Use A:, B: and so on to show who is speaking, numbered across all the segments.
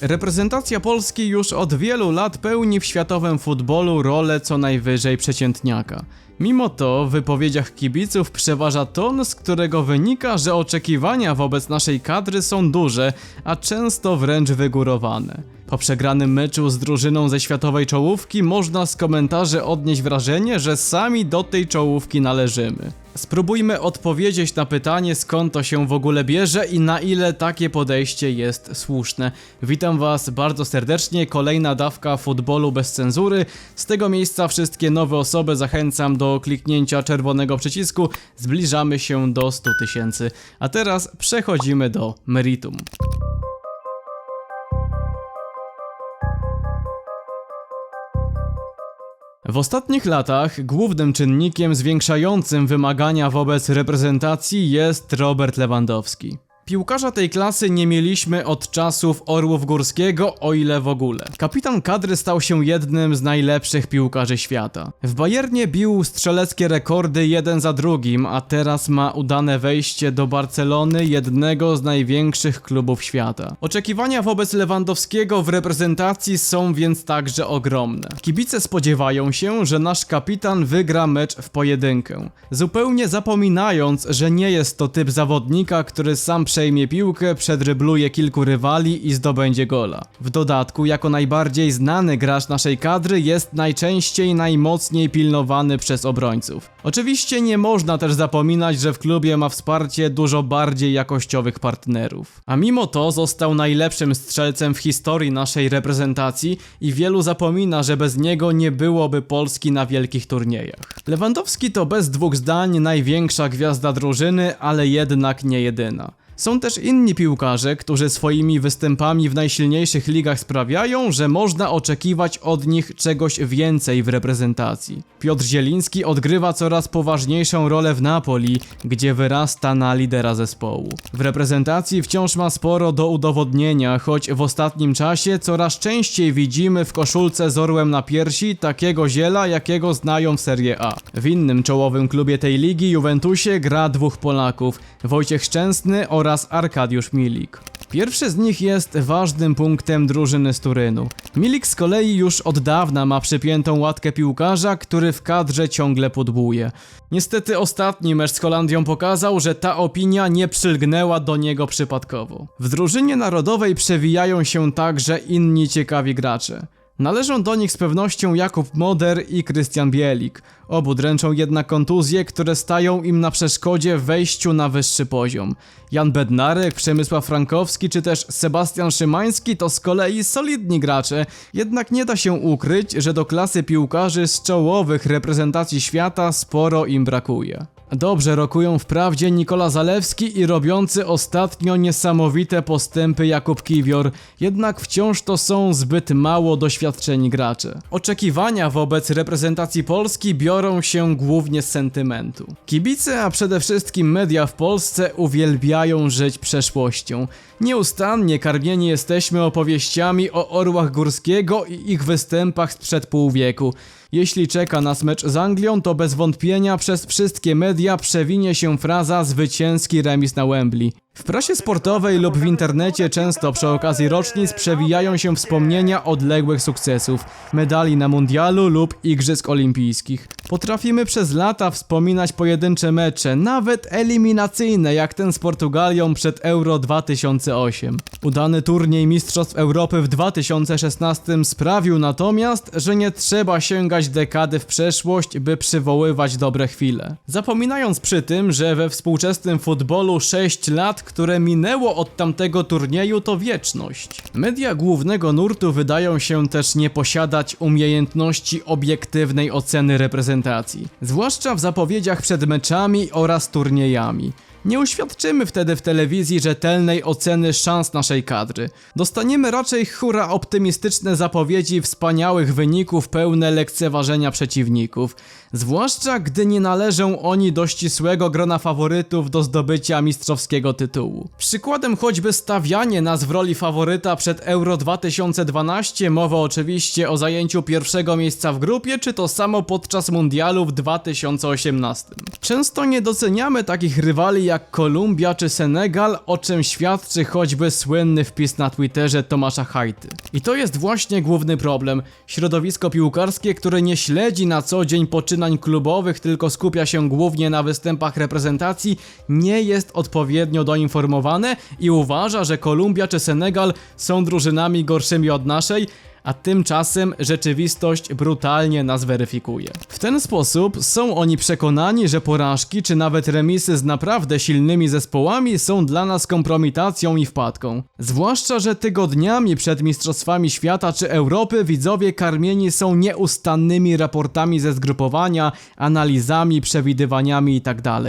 A: Reprezentacja Polski już od wielu lat pełni w światowym futbolu rolę co najwyżej przeciętniaka. Mimo to w wypowiedziach kibiców przeważa ton, z którego wynika, że oczekiwania wobec naszej kadry są duże, a często wręcz wygórowane. Po przegranym meczu z drużyną ze światowej czołówki można z komentarzy odnieść wrażenie, że sami do tej czołówki należymy. Spróbujmy odpowiedzieć na pytanie, skąd to się w ogóle bierze i na ile takie podejście jest słuszne. Witam Was bardzo serdecznie, kolejna dawka futbolu bez cenzury. Z tego miejsca wszystkie nowe osoby zachęcam do kliknięcia czerwonego przycisku. Zbliżamy się do 100 tysięcy. A teraz przechodzimy do meritum. W ostatnich latach głównym czynnikiem zwiększającym wymagania wobec reprezentacji jest Robert Lewandowski. Piłkarza tej klasy nie mieliśmy od czasów Orłów Górskiego, o ile w ogóle. Kapitan kadry stał się jednym z najlepszych piłkarzy świata. W Bayernie bił strzeleckie rekordy jeden za drugim, a teraz ma udane wejście do Barcelony, jednego z największych klubów świata. Oczekiwania wobec Lewandowskiego w reprezentacji są więc także ogromne. Kibice spodziewają się, że nasz kapitan wygra mecz w pojedynkę. Zupełnie zapominając, że nie jest to typ zawodnika, który sam przejmie piłkę, przedrybluje kilku rywali i zdobędzie gola. W dodatku, jako najbardziej znany gracz naszej kadry jest najczęściej najmocniej pilnowany przez obrońców. Oczywiście nie można też zapominać, że w klubie ma wsparcie dużo bardziej jakościowych partnerów. A mimo to został najlepszym strzelcem w historii naszej reprezentacji i wielu zapomina, że bez niego nie byłoby Polski na wielkich turniejach. Lewandowski to bez dwóch zdań największa gwiazda drużyny, ale jednak nie jedyna. Są też inni piłkarze, którzy swoimi występami w najsilniejszych ligach sprawiają, że można oczekiwać od nich czegoś więcej w reprezentacji. Piotr Zieliński odgrywa coraz poważniejszą rolę w Napoli, gdzie wyrasta na lidera zespołu. W reprezentacji wciąż ma sporo do udowodnienia, choć w ostatnim czasie coraz częściej widzimy w koszulce z orłem na piersi takiego ziela, jakiego znają w Serie A. W innym czołowym klubie tej ligi, Juventusie, gra dwóch Polaków, Wojciech Szczęsny oraz Arkadiusz Milik. Pierwszy z nich jest ważnym punktem drużyny z Turynu. Milik z kolei już od dawna ma przypiętą łatkę piłkarza, który w kadrze ciągle podbuje. Niestety ostatni mecz z Holandią pokazał, że ta opinia nie przylgnęła do niego przypadkowo. W drużynie narodowej przewijają się także inni ciekawi gracze. Należą do nich z pewnością Jakub Moder i Krystian Bielik. Obu dręczą jednak kontuzje, które stają im na przeszkodzie wejściu na wyższy poziom. Jan Bednarek, Przemysław Frankowski czy też Sebastian Szymański to z kolei solidni gracze, jednak nie da się ukryć, że do klasy piłkarzy z czołowych reprezentacji świata sporo im brakuje. Dobrze rokują wprawdzie Nikola Zalewski i robiący ostatnio niesamowite postępy Jakub Kiwior, jednak wciąż to są zbyt mało doświadczeni gracze. Oczekiwania wobec reprezentacji Polski biorą się głównie z sentymentu. Kibice, a przede wszystkim media w Polsce uwielbiają żyć przeszłością. Nieustannie karmieni jesteśmy opowieściami o orłach Górskiego i ich występach sprzed pół wieku. Jeśli czeka nas mecz z Anglią, to bez wątpienia przez wszystkie media przewinie się fraza zwycięski remis na Wembley. W prasie sportowej lub w internecie często przy okazji rocznic przewijają się wspomnienia odległych sukcesów, medali na mundialu lub igrzysk olimpijskich. Potrafimy przez lata wspominać pojedyncze mecze, nawet eliminacyjne, jak ten z Portugalią przed Euro 2008. Udany turniej Mistrzostw Europy w 2016 sprawił natomiast, że nie trzeba sięgać dekady w przeszłość, by przywoływać dobre chwile. Zapominając przy tym, że we współczesnym futbolu 6 lat, które minęło od tamtego turnieju, to wieczność. Media głównego nurtu wydają się też nie posiadać umiejętności obiektywnej oceny reprezentacji, zwłaszcza w zapowiedziach przed meczami oraz turniejami. Nie uświadczymy wtedy w telewizji rzetelnej oceny szans naszej kadry. Dostaniemy raczej hura optymistyczne zapowiedzi wspaniałych wyników pełne lekceważenia przeciwników. Zwłaszcza gdy nie należą oni do ścisłego grona faworytów do zdobycia mistrzowskiego tytułu. Przykładem choćby stawianie nas w roli faworyta przed Euro 2012, mowa oczywiście o zajęciu pierwszego miejsca w grupie, czy to samo podczas mundialu w 2018. Często nie doceniamy takich rywali jak jak Kolumbia czy Senegal, o czym świadczy choćby słynny wpis na Twitterze Tomasza Hajty. I to jest właśnie główny problem. Środowisko piłkarskie, które nie śledzi na co dzień poczynań klubowych, tylko skupia się głównie na występach reprezentacji, nie jest odpowiednio doinformowane i uważa, że Kolumbia czy Senegal są drużynami gorszymi od naszej, a tymczasem rzeczywistość brutalnie nas weryfikuje. W ten sposób są oni przekonani, że porażki czy nawet remisy z naprawdę silnymi zespołami są dla nas kompromitacją i wpadką. Zwłaszcza, że tygodniami przed Mistrzostwami Świata czy Europy widzowie karmieni są nieustannymi raportami ze zgrupowania, analizami, przewidywaniami itd.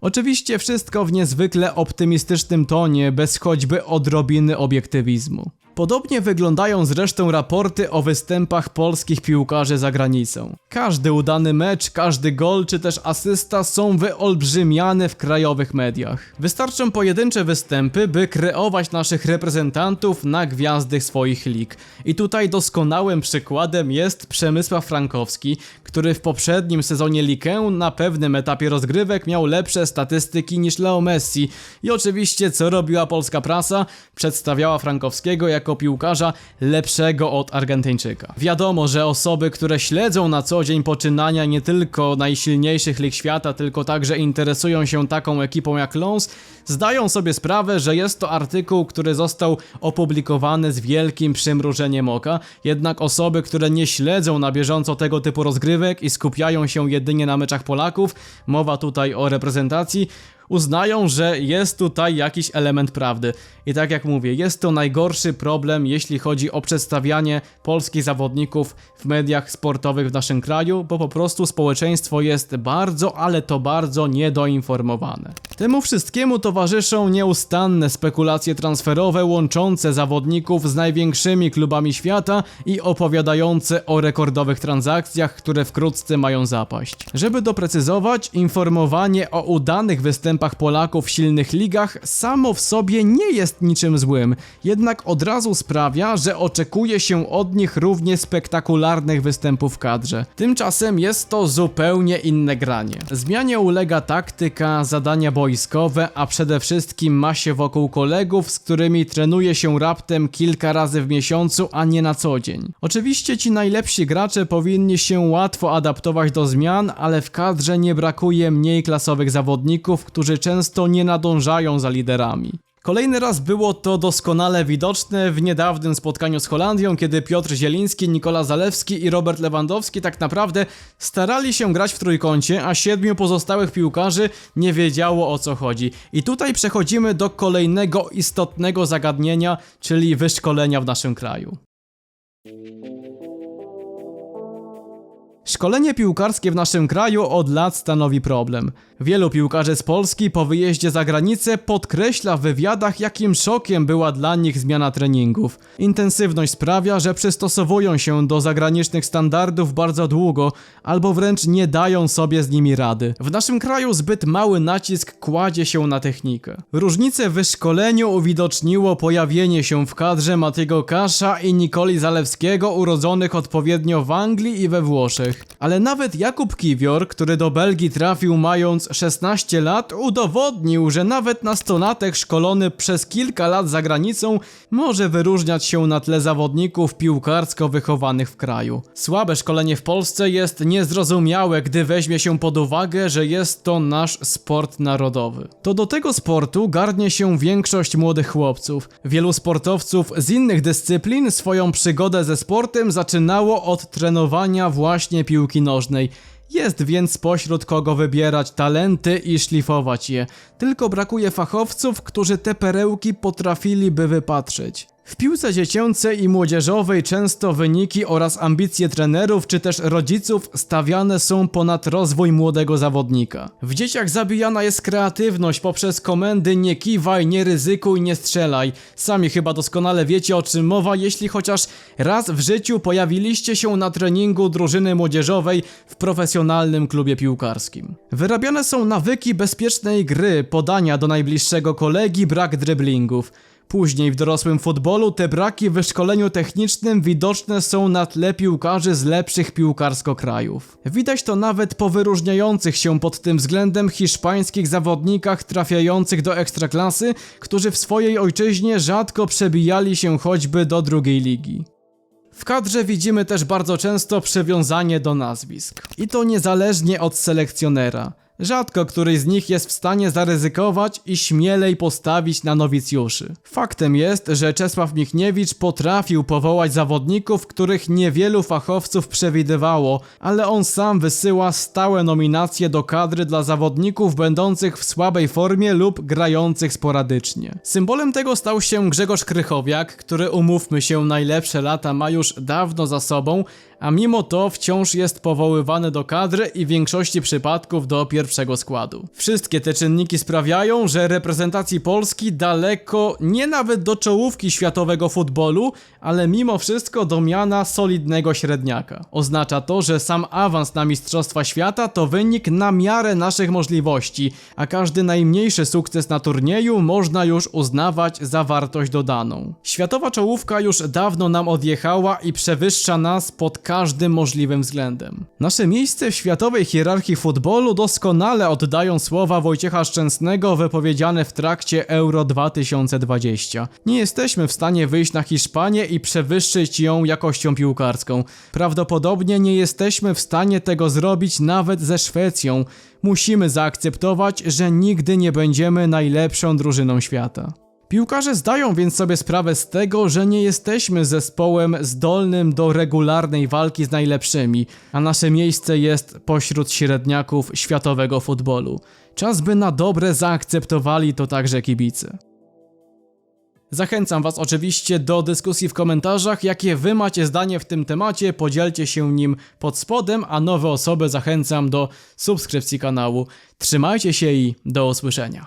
A: Oczywiście wszystko w niezwykle optymistycznym tonie, bez choćby odrobiny obiektywizmu. Podobnie wyglądają zresztą raporty o występach polskich piłkarzy za granicą. Każdy udany mecz, każdy gol czy też asysta są wyolbrzymiane w krajowych mediach. Wystarczą pojedyncze występy, by kreować naszych reprezentantów na gwiazdy swoich lig. I tutaj doskonałym przykładem jest Przemysław Frankowski, który w poprzednim sezonie Likę na pewnym etapie rozgrywek miał lepsze statystyki niż Leo Messi. I oczywiście co robiła polska prasa? Przedstawiała Frankowskiego jako piłkarza lepszego od Argentyńczyka. Wiadomo, że osoby, które śledzą na co dzień poczynania nie tylko najsilniejszych lig świata, tylko także interesują się taką ekipą jak Lons, zdają sobie sprawę, że jest to artykuł, który został opublikowany z wielkim przymrużeniem oka, jednak osoby, które nie śledzą na bieżąco tego typu rozgrywek i skupiają się jedynie na meczach Polaków, mowa tutaj o reprezentacji, uznają, że jest tutaj jakiś element prawdy. I tak jak mówię, jest to najgorszy problem, jeśli chodzi o przedstawianie polskich zawodników w mediach sportowych w naszym kraju, bo po prostu społeczeństwo jest bardzo, ale to bardzo niedoinformowane. Temu wszystkiemu towarzyszą nieustanne spekulacje transferowe łączące zawodników z największymi klubami świata i opowiadające o rekordowych transakcjach, które wkrótce mają zapaść. Żeby doprecyzować, informowanie o udanych występach Polaków w silnych ligach samo w sobie nie jest niczym złym, jednak od razu sprawia, że oczekuje się od nich równie spektakularnych występów w kadrze. Tymczasem jest to zupełnie inne granie. Zmianie ulega taktyka, zadania boiskowe, a przede wszystkim ma się wokół kolegów, z którymi trenuje się raptem kilka razy w miesiącu, a nie na co dzień. Oczywiście ci najlepsi gracze powinni się łatwo adaptować do zmian, ale w kadrze nie brakuje mniej klasowych zawodników, którzy często nie nadążają za liderami. Kolejny raz było to doskonale widoczne w niedawnym spotkaniu z Holandią, kiedy Piotr Zieliński, Nikola Zalewski i Robert Lewandowski tak naprawdę starali się grać w trójkącie, a siedmiu pozostałych piłkarzy nie wiedziało o co chodzi. I tutaj przechodzimy do kolejnego istotnego zagadnienia, czyli wyszkolenia w naszym kraju. Szkolenie piłkarskie w naszym kraju od lat stanowi problem. Wielu piłkarzy z Polski po wyjeździe za granicę podkreśla w wywiadach, jakim szokiem była dla nich zmiana treningów. Intensywność sprawia, że przystosowują się do zagranicznych standardów bardzo długo, albo wręcz nie dają sobie z nimi rady. W naszym kraju zbyt mały nacisk kładzie się na technikę. Różnice w wyszkoleniu uwidoczniło pojawienie się w kadrze Matiego Kasza i Nikoli Zalewskiego, urodzonych odpowiednio w Anglii i we Włoszech. Ale nawet Jakub Kiwior, który do Belgii trafił mając 16 lat, udowodnił, że nawet nastolatek szkolony przez kilka lat za granicą może wyróżniać się na tle zawodników piłkarsko wychowanych w kraju. Słabe szkolenie w Polsce jest niezrozumiałe, gdy weźmie się pod uwagę, że jest to nasz sport narodowy. To do tego sportu garnie się większość młodych chłopców. Wielu sportowców z innych dyscyplin swoją przygodę ze sportem zaczynało od trenowania właśnie piłki nożnej. Jest więc spośród kogo wybierać talenty i szlifować je. Tylko brakuje fachowców, którzy te perełki potrafiliby wypatrzeć. W piłce dziecięcej i młodzieżowej często wyniki oraz ambicje trenerów czy też rodziców stawiane są ponad rozwój młodego zawodnika. W dzieciach zabijana jest kreatywność poprzez komendy nie kiwaj, nie ryzykuj, nie strzelaj. Sami chyba doskonale wiecie o czym mowa, jeśli chociaż raz w życiu pojawiliście się na treningu drużyny młodzieżowej w profesjonalnym klubie piłkarskim. Wyrabiane są nawyki bezpiecznej gry, podania do najbliższego kolegi, brak dryblingów. Później w dorosłym futbolu te braki w wyszkoleniu technicznym widoczne są na tle piłkarzy z lepszych piłkarsko krajów. Widać to nawet po wyróżniających się pod tym względem hiszpańskich zawodnikach trafiających do ekstraklasy, którzy w swojej ojczyźnie rzadko przebijali się choćby do drugiej ligi. W kadrze widzimy też bardzo często przywiązanie do nazwisk. I to niezależnie od selekcjonera. Rzadko któryś z nich jest w stanie zaryzykować i śmielej postawić na nowicjuszy. Faktem jest, że Czesław Michniewicz potrafił powołać zawodników, których niewielu fachowców przewidywało, ale on sam wysyła stałe nominacje do kadry dla zawodników będących w słabej formie lub grających sporadycznie. Symbolem tego stał się Grzegorz Krychowiak, który umówmy się najlepsze lata ma już dawno za sobą, a mimo to wciąż jest powoływany do kadry i w większości przypadków do pierwszego składu. Wszystkie te czynniki sprawiają, że reprezentacji Polski daleko nie nawet do czołówki światowego futbolu, ale mimo wszystko do miana solidnego średniaka. Oznacza to, że sam awans na Mistrzostwa Świata to wynik na miarę naszych możliwości, a każdy najmniejszy sukces na turnieju można już uznawać za wartość dodaną. Światowa czołówka już dawno nam odjechała i przewyższa nas pod każdym możliwym względem. Nasze miejsce w światowej hierarchii futbolu doskonale oddają słowa Wojciecha Szczęsnego wypowiedziane w trakcie Euro 2020. Nie jesteśmy w stanie wyjść na Hiszpanię i przewyższyć ją jakością piłkarską. Prawdopodobnie nie jesteśmy w stanie tego zrobić nawet ze Szwecją. Musimy zaakceptować, że nigdy nie będziemy najlepszą drużyną świata. Piłkarze zdają więc sobie sprawę z tego, że nie jesteśmy zespołem zdolnym do regularnej walki z najlepszymi, a nasze miejsce jest pośród średniaków światowego futbolu. Czas by na dobre zaakceptowali to także kibice. Zachęcam Was oczywiście do dyskusji w komentarzach, jakie Wy macie zdanie w tym temacie, podzielcie się nim pod spodem, a nowe osoby zachęcam do subskrypcji kanału. Trzymajcie się i do usłyszenia.